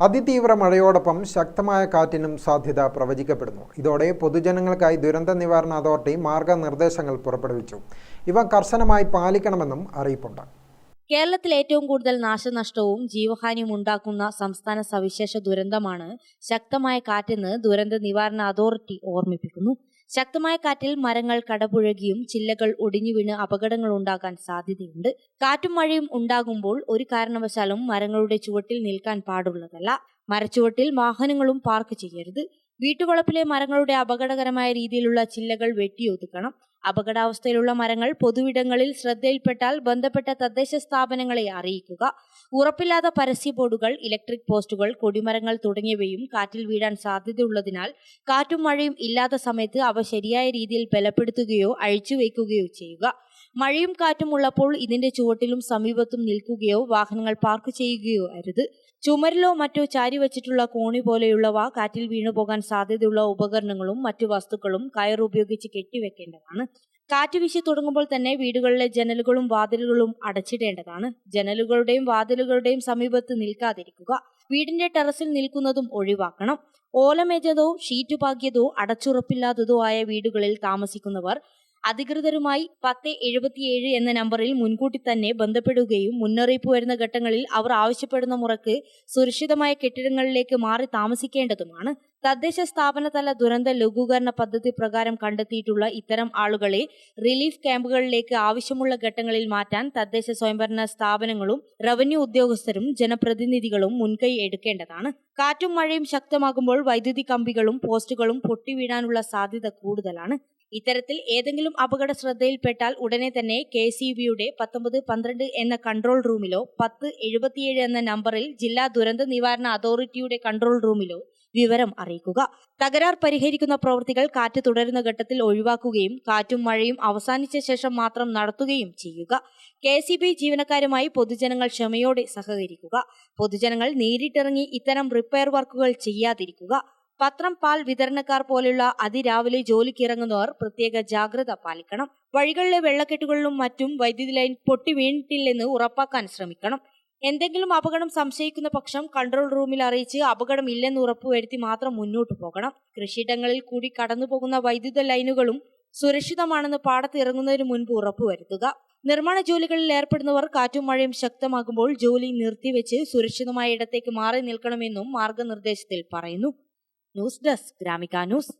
അതിതീവ്ര മഴയോടൊപ്പം ശക്തമായ കാറ്റിനും സാധ്യത പ്രവചിക്കപ്പെടുന്നു. ഇതോടെ പൊതുജനങ്ങൾക്കായി ദുരന്ത നിവാരണ അതോറിറ്റി മാർഗനിർദ്ദേശങ്ങൾ പുറപ്പെടുവിച്ചു. ഇവ കർശനമായി പാലിക്കണമെന്നും അറിയിപ്പുണ്ട്. കേരളത്തിൽ ഏറ്റവും കൂടുതൽ നാശനഷ്ടവും ജീവഹാനിയും ഉണ്ടാക്കുന്ന സംസ്ഥാന സവിശേഷ ദുരന്തമാണ് ശക്തമായ കാറ്റെന്ന് ദുരന്ത നിവാരണ അതോറിറ്റി ഓർമ്മിപ്പിക്കുന്നു. ശക്തമായ കാറ്റിൽ മരങ്ങൾ കടപുഴകിയും ചില്ലകൾ ഒടിഞ്ഞു വീണ് അപകടങ്ങൾ ഉണ്ടാകാൻ സാധ്യതയുണ്ട്. കാറ്റും മഴയും ഉണ്ടാകുമ്പോൾ ഒരു കാരണവശാലും മരങ്ങളുടെ ചുവട്ടിൽ നിൽക്കാൻ പാടുള്ളതല്ല. മരച്ചുവട്ടിൽ വാഹനങ്ങളും പാർക്ക് ചെയ്യരുത്. വീട്ടുവളപ്പിലെ മരങ്ങളുടെ അപകടകരമായ രീതിയിലുള്ള ചില്ലകൾ വെട്ടിയൊതുക്കണം. അപകടാവസ്ഥയിലുള്ള മരങ്ങൾ പൊതുവിടങ്ങളിൽ ശ്രദ്ധയിൽപ്പെട്ടാൽ ബന്ധപ്പെട്ട തദ്ദേശ സ്ഥാപനങ്ങളെ അറിയിക്കുക. ഉറപ്പില്ലാത്ത പരസ്യ ബോർഡുകൾ ഇലക്ട്രിക് പോസ്റ്റുകൾ കൊടിമരങ്ങൾ തുടങ്ങിയവയും കാറ്റിൽ വീഴാൻ സാധ്യതയുള്ളതിനാൽ കാറ്റും മഴയും ഇല്ലാത്ത സമയത്ത് അവ ശരിയായ രീതിയിൽ ബലപ്പെടുത്തുകയോ അഴിച്ചുവെക്കുകയോ ചെയ്യുക. മഴയും കാറ്റും ഉള്ളപ്പോൾ ഇതിന്റെ ചുവട്ടിലും സമീപത്തും നിൽക്കുകയോ വാഹനങ്ങൾ പാർക്ക് ചെയ്യുകയോ അരുത്. ചുമരിലോ മറ്റോ ചാരി വച്ചിട്ടുള്ള കോണി പോലെയുള്ളവ കാറ്റിൽ വീണുപോകാൻ സാധ്യതയുള്ള ഉപകരണങ്ങളും മറ്റു വസ്തുക്കളും കയർ ഉപയോഗിച്ച് കെട്ടിവെക്കേണ്ടതാണ്. കാറ്റ് വീശി തുടങ്ങുമ്പോൾ തന്നെ വീടുകളിലെ ജനലുകളും വാതിലുകളും അടച്ചിടേണ്ടതാണ്. ജനലുകളുടെയും വാതിലുകളുടെയും സമീപത്ത് നിൽക്കാതിരിക്കുക. വീടിന്റെ ടെറസിൽ നിൽക്കുന്നതും ഒഴിവാക്കണം. ഓലമേജതോ ഷീറ്റ് പാകിയതോ അടച്ചുറപ്പില്ലാത്തതോ ആയ വീടുകളിൽ താമസിക്കുന്നവർ അധികൃതരുമായി പത്ത് എഴുപത്തിയേഴ് എന്ന നമ്പറിൽ മുൻകൂട്ടി തന്നെ ബന്ധപ്പെടുകയും മുന്നറിയിപ്പ് വരുന്ന ഘട്ടങ്ങളിൽ അവർ ആവശ്യപ്പെടുന്ന മുറക്ക് സുരക്ഷിതമായ കെട്ടിടങ്ങളിലേക്ക് മാറി താമസിക്കേണ്ടതുമാണ്. തദ്ദേശ സ്ഥാപനതല ദുരന്ത ലഘൂകരണ പദ്ധതി പ്രകാരം കണ്ടെത്തിയിട്ടുള്ള ഇത്തരം ആളുകളെ റിലീഫ് ക്യാമ്പുകളിലേക്ക് ആവശ്യമുള്ള ഘട്ടങ്ങളിൽ മാറ്റാൻ തദ്ദേശ സ്വയംഭരണ സ്ഥാപനങ്ങളും റവന്യൂ ഉദ്യോഗസ്ഥരും ജനപ്രതിനിധികളും മുൻകൈ എടുക്കേണ്ടതാണ്. കാറ്റും മഴയും ശക്തമാകുമ്പോൾ വൈദ്യുതി കമ്പികളും പോസ്റ്റുകളും പൊട്ടിവീഴാനുള്ള സാധ്യത കൂടുതലാണ്. ഇത്തരത്തിൽ ഏതെങ്കിലും അപകട ശ്രദ്ധയിൽപ്പെട്ടാൽ ഉടനെ തന്നെ കെ സി ബിയുടെ പത്തൊമ്പത് പന്ത്രണ്ട് എന്ന കൺട്രോൾ റൂമിലോ പത്ത് എഴുപത്തിയേഴ് എന്ന നമ്പറിൽ ജില്ലാ ദുരന്ത നിവാരണ അതോറിറ്റിയുടെ കൺട്രോൾ റൂമിലോ വിവരം അറിയിക്കുക. തകരാർ പരിഹരിക്കുന്ന പ്രവൃത്തികൾ കാറ്റ് തുടരുന്ന ഘട്ടത്തിൽ ഒഴിവാക്കുകയും കാറ്റും മഴയും അവസാനിച്ച ശേഷം മാത്രം നടത്തുകയും ചെയ്യുക. കെ സി ബി ജീവനക്കാരുമായി പൊതുജനങ്ങൾ ക്ഷമയോടെ സഹകരിക്കുക. പൊതുജനങ്ങൾ നേരിട്ടിറങ്ങി ഇത്തരം റിപ്പയർ വർക്കുകൾ ചെയ്യാതിരിക്കുക. പത്രം പാൽ വിതരണക്കാർ പോലുള്ള അതിരാവിലെ ജോലിക്കിറങ്ങുന്നവർ പ്രത്യേക ജാഗ്രത പാലിക്കണം. വഴികളിലെ വെള്ളക്കെട്ടുകളിലും മറ്റും വൈദ്യുതി ലൈൻ പൊട്ടി വീണിട്ടില്ലെന്ന് ഉറപ്പാക്കാൻ ശ്രമിക്കണം. എന്തെങ്കിലും അപകടം സംശയിക്കുന്ന പക്ഷം കൺട്രോൾ റൂമിൽ അറിയിച്ച് അപകടം ഇല്ലെന്ന് ഉറപ്പുവരുത്തി മാത്രം മുന്നോട്ട് പോകണം. കൃഷിയിടങ്ങളിൽ കൂടി കടന്നുപോകുന്ന വൈദ്യുത ലൈനുകളും സുരക്ഷിതമാണെന്ന് പാടത്ത് ഇറങ്ങുന്നതിന് മുൻപ് ഉറപ്പുവരുത്തുക. നിർമ്മാണ ജോലികളിൽ ഏർപ്പെടുന്നവർ കാറ്റും മഴയും ശക്തമാകുമ്പോൾ ജോലി നിർത്തിവെച്ച് സുരക്ഷിതമായ ഇടത്തേക്ക് മാറി നിൽക്കണമെന്നും മാർഗനിർദ്ദേശത്തിൽ പറയുന്നു. News desk Gramika news.